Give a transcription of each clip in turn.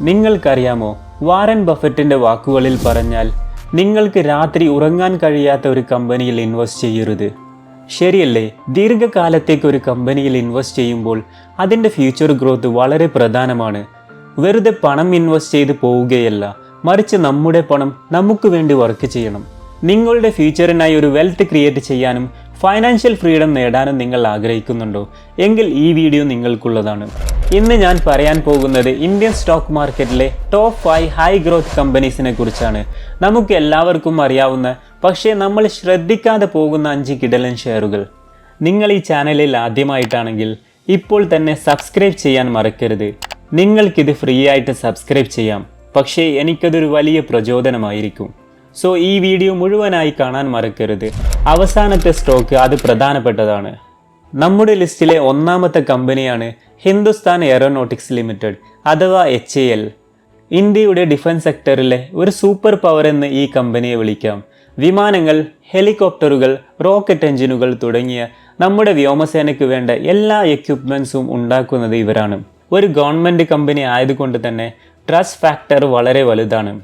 നിങ്ങൾക്കറിയാമോ? വാരൻ ബഫറ്റിന്റെ വാക്കുകളിൽ പറഞ്ഞാൽ നിങ്ങൾക്ക് രാത്രി ഉറങ്ങാൻ കഴിയാത്ത ഒരു കമ്പനിയിൽ ഇൻവെസ്റ്റ് ചെയ്യരുത്. ശരിയല്ലേ? ദീർഘകാലത്തേക്ക് ഒരു കമ്പനിയിൽ ഇൻവെസ്റ്റ് ചെയ്യുമ്പോൾ അതിന്റെ ഫ്യൂച്ചർ ഗ്രോത്ത് വളരെ പ്രധാനമാണ്. വെറുതെ പണം ഇൻവെസ്റ്റ് ചെയ്ത് പോവുകയല്ല മറിച്ച് നമ്മുടെ പണം നമുക്ക് വേണ്ടി വർക്ക് ചെയ്യണം. നിങ്ങളുടെ ഫ്യൂച്ചറിനായി ഒരു വെൽത്ത് ക്രിയേറ്റ് ചെയ്യാനും ഫൈനാൻഷ്യൽ ഫ്രീഡം നേടാനും നിങ്ങൾ ആഗ്രഹിക്കുന്നുണ്ടോ? എങ്കിൽ ഈ വീഡിയോ നിങ്ങൾക്കുള്ളതാണ്. ഇന്ന് ഞാൻ പറയാൻ പോകുന്നത് ഇന്ത്യൻ സ്റ്റോക്ക് മാർക്കറ്റിലെ ടോപ്പ് ഫൈവ് ഹൈ ഗ്രോത്ത് കമ്പനീസിനെ കുറിച്ചാണ്. നമുക്ക് എല്ലാവർക്കും അറിയാവുന്ന പക്ഷേ നമ്മൾ ശ്രദ്ധിക്കാതെ പോകുന്ന അഞ്ച് കിടലൻ ഷെയറുകൾ. നിങ്ങൾ ഈ ചാനലിൽ ആദ്യമായിട്ടാണെങ്കിൽ ഇപ്പോൾ തന്നെ സബ്സ്ക്രൈബ് ചെയ്യാൻ മറക്കരുത്. നിങ്ങൾക്കിത് ഫ്രീ ആയിട്ട് സബ്സ്ക്രൈബ് ചെയ്യാം. പക്ഷേ എനിക്കതൊരു വലിയ പ്രചോദനമായിരിക്കും. സോ ഈ വീഡിയോ മുഴുവനായി കാണാൻ മറക്കരുത്. അവസാനത്തെ സ്റ്റോക്ക് അത് പ്രധാനപ്പെട്ടതാണ്. നമ്മുടെ ലിസ്റ്റിലെ ഒന്നാമത്തെ കമ്പനിയാണ് ഹിന്ദുസ്ഥാൻ എയറോനോട്ടിക്സ് ലിമിറ്റഡ് അഥവാ എച്ച് എ എൽ ഇന്ത്യയുടെ ഡിഫൻസ് സെക്ടറിലെ ഒരു സൂപ്പർ പവർ എന്ന് ഈ കമ്പനിയെ വിളിക്കാം. വിമാനങ്ങൾ ഹെലികോപ്റ്ററുകൾ റോക്കറ്റ് എഞ്ചിനുകൾ തുടങ്ങിയ നമ്മുടെ വ്യോമസേനയ്ക്ക് വേണ്ട എല്ലാ എക്യുപ്മെൻസും ഉണ്ടാക്കുന്നത് ഇവരാണ്. ഒരു ഗവൺമെന്റ് കമ്പനി ആയതുകൊണ്ട് തന്നെ ട്രസ്റ്റ് ഫാക്ടർ വളരെ വലുതാണ്.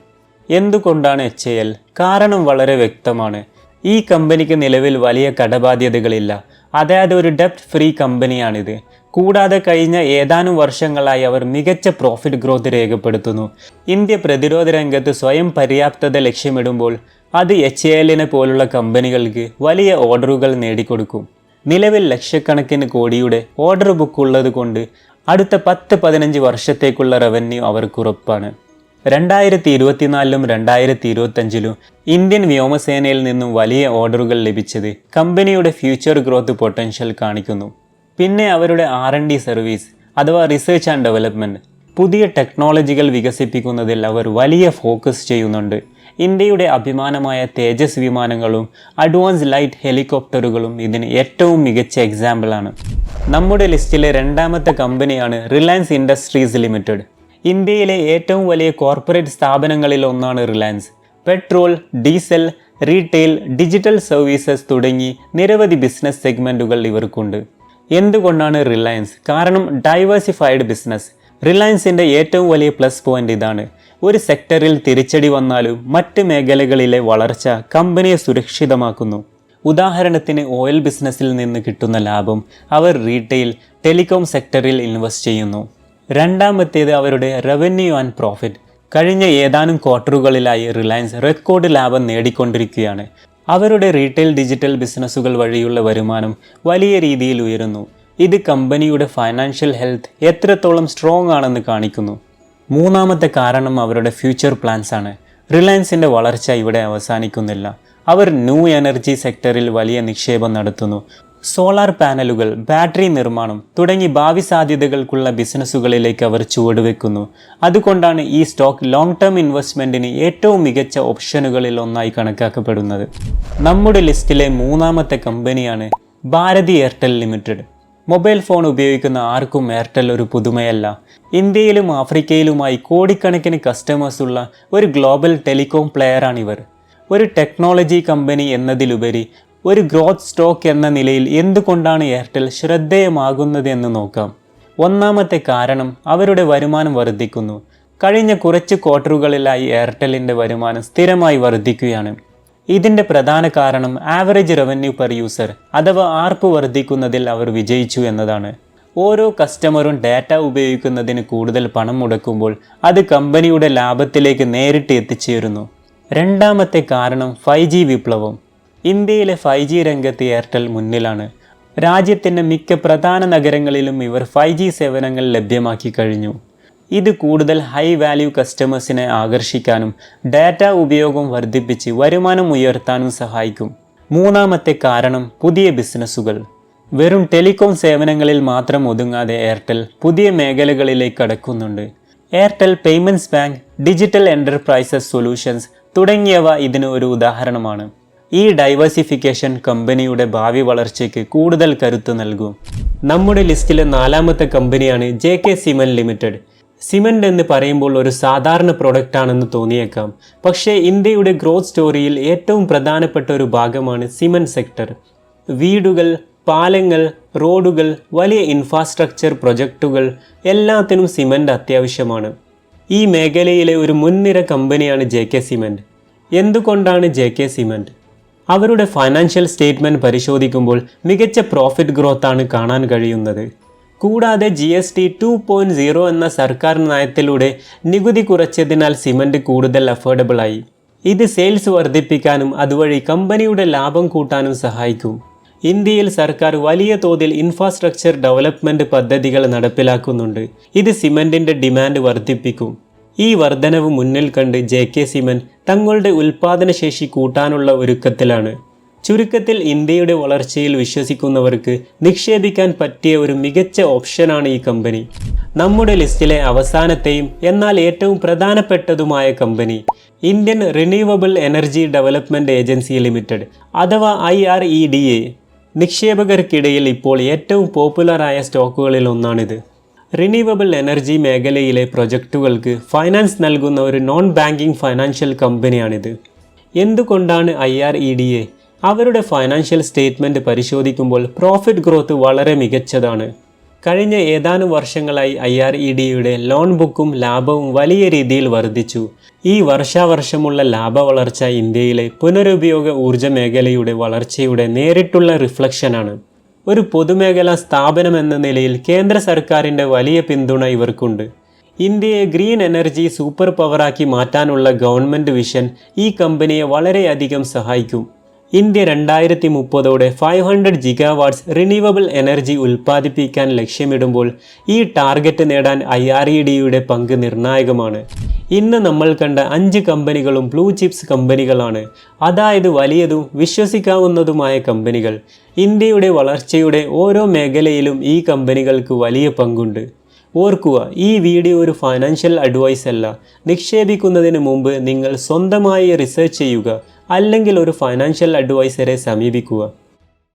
എന്തുകൊണ്ടാണ് എച്ച് എൽ കാരണം വളരെ വ്യക്തമാണ്. ഈ കമ്പനിക്ക് നിലവിൽ വലിയ കടബാധ്യതകളില്ല. അതായത് ഒരു ഡെപ്റ്റ് ഫ്രീ കമ്പനിയാണിത് കൂടാതെ കഴിഞ്ഞ ഏതാനും വർഷങ്ങളായി അവർ മികച്ച പ്രോഫിറ്റ് ഗ്രോത്ത് രേഖപ്പെടുത്തുന്നു. ഇന്ത്യ പ്രതിരോധ രംഗത്ത് സ്വയം പര്യാപ്തത ലക്ഷ്യമിടുമ്പോൾ അത് എച്ച് എല്ലിനെ പോലുള്ള കമ്പനികൾക്ക് വലിയ ഓർഡറുകൾ നേടിക്കൊടുക്കും. നിലവിൽ ലക്ഷക്കണക്കിന് കോടിയുടെ ഓർഡർ ബുക്ക് ഉള്ളത് കൊണ്ട് അടുത്ത പത്ത് പതിനഞ്ച് വർഷത്തേക്കുള്ള റവന്യൂ അവർക്ക് ഉറപ്പാണ്. രണ്ടായിരത്തി ഇരുപത്തിനാലിലും രണ്ടായിരത്തി ഇരുപത്തഞ്ചിലും ഇന്ത്യൻ വ്യോമസേനയിൽ നിന്നും വലിയ ഓർഡറുകൾ ലഭിച്ചത് കമ്പനിയുടെ ഫ്യൂച്ചർ ഗ്രോത്ത് പൊട്ടൻഷ്യൽ കാണിക്കുന്നു. പിന്നെ അവരുടെ ആർ എൻ ഡി സർവീസ് അഥവാ റിസർച്ച് ആൻഡ് ഡെവലപ്മെന്റ് പുതിയ ടെക്നോളജികൾ വികസിപ്പിക്കുന്നതിൽ അവർ വലിയ ഫോക്കസ് ചെയ്യുന്നുണ്ട്. ഇന്ത്യയുടെ അഭിമാനമായ തേജസ് വിമാനങ്ങളും അഡ്വാൻസ് ലൈറ്റ് ഹെലികോപ്റ്ററുകളും ഇതിന് ഏറ്റവും മികച്ച എക്സാമ്പിളാണ് നമ്മുടെ ലിസ്റ്റിലെ രണ്ടാമത്തെ കമ്പനിയാണ് റിലയൻസ് ഇൻഡസ്ട്രീസ് ലിമിറ്റഡ്. ഇന്ത്യയിലെ ഏറ്റവും വലിയ കോർപ്പറേറ്റ് സ്ഥാപനങ്ങളിൽ ഒന്നാണ് Reliance. Petrol diesel retail digital services തുടങ്ങി നിരവധി ബിസിനസ് സെഗ്മെന്റുകൾ ഇവർക്കുണ്ട്. എന്തുകൊണ്ടാണ് റിലയൻസ്? കാരണം ഡൈവേഴ്സിഫൈഡ് ബിസിനസ്. റിലയൻസിന്റെ ഏറ്റവും വലിയ പ്ലസ് പോയിന്റ് ഇതാണ്. ഒരു സെക്ടറിൽ തിരിച്ചടി വന്നാലും മറ്റ് മേഖലകളിലെ വളർച്ച കമ്പനിയെ സുരക്ഷിതമാക്കുന്നു. ഉദാഹരണത്തിന് ഓയിൽ ബിസിനസ്സിൽ നിന്ന് കിട്ടുന്ന ലാഭം അവർ റീറ്റെയിൽ ടെലികോം സെക്ടറിൽ ഇൻവെസ്റ്റ് ചെയ്യുന്നു. രണ്ടാമത്തേത് അവരുടെ റവന്യൂ ആൻഡ് പ്രോഫിറ്റ് കഴിഞ്ഞ ഏതാനും ക്വാർട്ടറുകളിലായി റിലയൻസ് റെക്കോർഡ് ലാഭം നേടിക്കൊണ്ടിരിക്കുകയാണ്. അവരുടെ റീറ്റെയിൽ ഡിജിറ്റൽ ബിസിനസ്സുകൾ വഴിയുള്ള വരുമാനം വലിയ രീതിയിൽ ഉയരുന്നു. ഇത് കമ്പനിയുടെ ഫൈനാൻഷ്യൽ ഹെൽത്ത് എത്രത്തോളം സ്ട്രോങ് ആണെന്ന് കാണിക്കുന്നു. മൂന്നാമത്തെ കാരണം അവരുടെ ഫ്യൂച്ചർ പ്ലാൻസ് ആണ്. റിലയൻസിന്റെ വളർച്ച ഇവിടെ അവസാനിക്കുന്നില്ല. അവർ ന്യൂ എനർജി സെക്ടറിൽ വലിയ നിക്ഷേപം നടത്തുന്നു. സോളാർ പാനലുകൾ ബാറ്ററി നിർമ്മാണം തുടങ്ങി ഭാവി സാധ്യതകൾക്കുള്ള ബിസിനസ്സുകളിലേക്ക് അവർ ചുവടുവെക്കുന്നു. അതുകൊണ്ടാണ് ഈ സ്റ്റോക്ക് ലോങ് ടേം ഇൻവെസ്റ്റ്മെന്റിന് ഏറ്റവും മികച്ച ഓപ്ഷനുകളിൽ ഒന്നായി കണക്കാക്കപ്പെടുന്നത്. നമ്മുടെ ലിസ്റ്റിലെ മൂന്നാമത്തെ കമ്പനിയാണ് Bharti Airtel limited. Mobile phone ഉപയോഗിക്കുന്ന ആർക്കും എയർടെൽ ഒരു പുതുമയല്ല. ഇന്ത്യയിലും ആഫ്രിക്കയിലുമായി കോടിക്കണക്കിന് കസ്റ്റമേഴ്സ് ഉള്ള ഒരു ഗ്ലോബൽ ടെലികോം പ്ലെയറാണിവർ ഒരു ടെക്നോളജി കമ്പനി എന്നതിലുപരി ഒരു ഗ്രോത്ത് സ്റ്റോക്ക് എന്ന നിലയിൽ എന്തുകൊണ്ടാണ് എയർടെൽ ശ്രദ്ധേയമാകുന്നത് എന്ന് നോക്കാം. ഒന്നാമത്തെ കാരണം അവരുടെ വരുമാനം വർദ്ധിക്കുന്നു. കഴിഞ്ഞ കുറച്ച് ക്വാർട്ടറുകളിലായി എയർടെലിന്റെ വരുമാനം സ്ഥിരമായി വർദ്ധിക്കുകയാണ്. ഇതിന്റെ പ്രധാന കാരണം ആവറേജ് റവന്യൂ പെർ യൂസർ അഥവാ ആർപ്പ് വർദ്ധിക്കുന്നതിൽ അവർ വിജയിച്ചു എന്നതാണ്. ഓരോ കസ്റ്റമറും ഡാറ്റ ഉപയോഗിക്കുന്നതിന് കൂടുതൽ പണം മുടക്കുമ്പോൾ അത് കമ്പനിയുടെ ലാഭത്തിലേക്ക് നേരിട്ട് എത്തിച്ചേരുന്നു. രണ്ടാമത്തെ കാരണം ഫൈവ് ജി വിപ്ലവം. ഇന്ത്യയിലെ ഫൈവ് ജി രംഗത്ത് എയർടെൽ മുന്നിലാണ്. രാജ്യത്തിന്റെ മിക്ക പ്രധാന നഗരങ്ങളിലും ഇവർ ഫൈവ് ജി സേവനങ്ങൾ ലഭ്യമാക്കി കഴിഞ്ഞു. ഇത് കൂടുതൽ ഹൈ വാല്യൂ കസ്റ്റമേഴ്സിനെ ആകർഷിക്കാനും ഡാറ്റ ഉപയോഗം വർദ്ധിപ്പിച്ച് വരുമാനം ഉയർത്താനും സഹായിക്കും. മൂന്നാമത്തെ കാരണം പുതിയ ബിസിനസ്സുകൾ വെറും ടെലികോം സേവനങ്ങളിൽ മാത്രം ഒതുങ്ങാതെ എയർടെൽ പുതിയ മേഖലകളിലേക്ക് കടക്കുന്നുണ്ട്. Airtel payments bank digital enterprises solutions തുടങ്ങിയവ ഇതിന് ഒരു ഉദാഹരണമാണ്. ഈ ഡൈവേഴ്സിഫിക്കേഷൻ കമ്പനിയുടെ ഭാവി വളർച്ചയ്ക്ക് കൂടുതൽ കരുത്ത് നൽകും. നമ്മുടെ ലിസ്റ്റിലെ നാലാമത്തെ കമ്പനിയാണ് J K cement limited cement എന്ന് പറയുമ്പോൾ ഒരു സാധാരണ പ്രൊഡക്റ്റ് ആണെന്ന് തോന്നിയേക്കാം. പക്ഷേ ഇന്ത്യയുടെ ഗ്രോത്ത് സ്റ്റോറിയിൽ ഏറ്റവും പ്രധാനപ്പെട്ട ഒരു ഭാഗമാണ് സിമെന്റ് സെക്ടർ വീടുകൾ പാലങ്ങൾ റോഡുകൾ വലിയ ഇൻഫ്രാസ്ട്രക്ചർ പ്രൊജക്റ്റുകൾ എല്ലാത്തിനും സിമെന്റ് അത്യാവശ്യമാണ്. ഈ മേഖലയിലെ ഒരു മുൻനിര കമ്പനിയാണ് ജെ കെ സിമെന്റ് എന്തുകൊണ്ടാണ് ജെ കെ സിമെന്റ് അവരുടെ ഫൈനാൻഷ്യൽ സ്റ്റേറ്റ്മെന്റ് പരിശോധിക്കുമ്പോൾ മികച്ച പ്രോഫിറ്റ് ഗ്രോത്ത് ആണ് കാണാൻ കഴിയുന്നത്. കൂടാതെ G S T two point zero എന്ന സർക്കാർ നയത്തിലൂടെ നികുതി കുറച്ചതിനാൽ സിമന്റ് കൂടുതൽ അഫോർഡബിൾ ആയി. ഇത് സെയിൽസ് വർദ്ധിപ്പിക്കാനും അതുവഴി കമ്പനിയുടെ ലാഭം കൂട്ടാനും സഹായിക്കും. ഇന്ത്യയിൽ സർക്കാർ വലിയ തോതിൽ ഇൻഫ്രാസ്ട്രക്ചർ ഡെവലപ്മെന്റ് പദ്ധതികൾ നടപ്പിലാക്കുന്നുണ്ട്. ഇത് സിമന്റിന്റെ ഡിമാൻഡ് വർദ്ധിപ്പിക്കും. ഈ വർധനവ് മുന്നിൽ കണ്ട് ജെ കെ സിമന്റ് തങ്ങളുടെ ഉൽപ്പാദനശേഷി കൂട്ടാനുള്ള ഒരുക്കത്തിലാണ്. ചുരുക്കത്തിൽ ഇന്ത്യയുടെ വളർച്ചയിൽ വിശ്വസിക്കുന്നവർക്ക് നിക്ഷേപിക്കാൻ പറ്റിയ ഒരു മികച്ച ഓപ്ഷനാണ് ഈ കമ്പനി. നമ്മുടെ ലിസ്റ്റിലെ അവസാനത്തെയും എന്നാൽ ഏറ്റവും പ്രധാനപ്പെട്ടതുമായ company Indian renewable energy development agency limited അഥവാ I R E D A. നിക്ഷേപകർക്കിടയിൽ ഇപ്പോൾ ഏറ്റവും പോപ്പുലറായ സ്റ്റോക്കുകളിൽ ഒന്നാണിത്. റിന്യൂവബിൾ എനർജി മേഖലയിലെ പ്രൊജക്റ്റുകൾക്ക് ഫൈനാൻസ് നൽകുന്ന ഒരു നോൺ ബാങ്കിംഗ് ഫൈനാൻഷ്യൽ കമ്പനിയാണിത് എന്തുകൊണ്ടാണ് I R E D A അവരുടെ ഫൈനാൻഷ്യൽ സ്റ്റേറ്റ്മെന്റ് പരിശോധിക്കുമ്പോൾ പ്രോഫിറ്റ് ഗ്രോത്ത് വളരെ മികച്ചതാണ്? കഴിഞ്ഞ ഏതാനും വർഷങ്ങളായി ഐ ആർ ഇ ഡിയുടെ ലോൺ ബുക്കും ലാഭവും വലിയ രീതിയിൽ വർദ്ധിച്ചു. ഈ വർഷാവർഷമുള്ള ലാഭ വളർച്ച ഇന്ത്യയിലെ പുനരുപയോഗ ഊർജ മേഖലയുടെ വളർച്ചയുടെ നേരിട്ടുള്ള റിഫ്ലക്ഷനാണ് ഒരു പൊതുമേഖലാ സ്ഥാപനം എന്ന നിലയിൽ കേന്ദ്ര സർക്കാരിന്റെ വലിയ പിന്തുണ ഇവർക്കുണ്ട്. ഇന്ത്യയെ ഗ്രീൻ എനർജി സൂപ്പർ പവറാക്കി മാറ്റാനുള്ള ഗവൺമെന്റ് വിഷൻ ഈ കമ്പനിയെ വളരെയധികം സഹായിക്കും. ഇന്ത്യ രണ്ടായിരത്തി മുപ്പതോടെ five hundred gigawatts renewable energy ഉൽപ്പാദിപ്പിക്കാൻ ലക്ഷ്യമിടുമ്പോൾ ഈ ടാർഗറ്റ് നേടാൻ ഐ ആർ ഇ ഡിയുടെ പങ്ക് നിർണായകമാണ്. ഇന്ന് നമ്മൾ കണ്ട അഞ്ച് കമ്പനികളും ബ്ലൂ ചിപ്സ് കമ്പനികളാണ്. അതായത് വലിയതും വിശ്വസിക്കാവുന്നതുമായ കമ്പനികൾ. ഇന്ത്യയുടെ വളർച്ചയുടെ ഓരോ മേഖലയിലും ഈ കമ്പനികൾക്ക് വലിയ പങ്കുണ്ട്. ഓർക്കുക ഈ വീഡിയോ ഒരു ഫൈനാൻഷ്യൽ അഡ്വൈസ് അല്ല. നിക്ഷേപിക്കുന്നതിന് മുമ്പ് നിങ്ങൾ സ്വന്തമായി റിസർച്ച് ചെയ്യുക അല്ലെങ്കിൽ ഒരു ഫൈനാൻഷ്യൽ അഡ്വൈസറെ സമീപിക്കുക.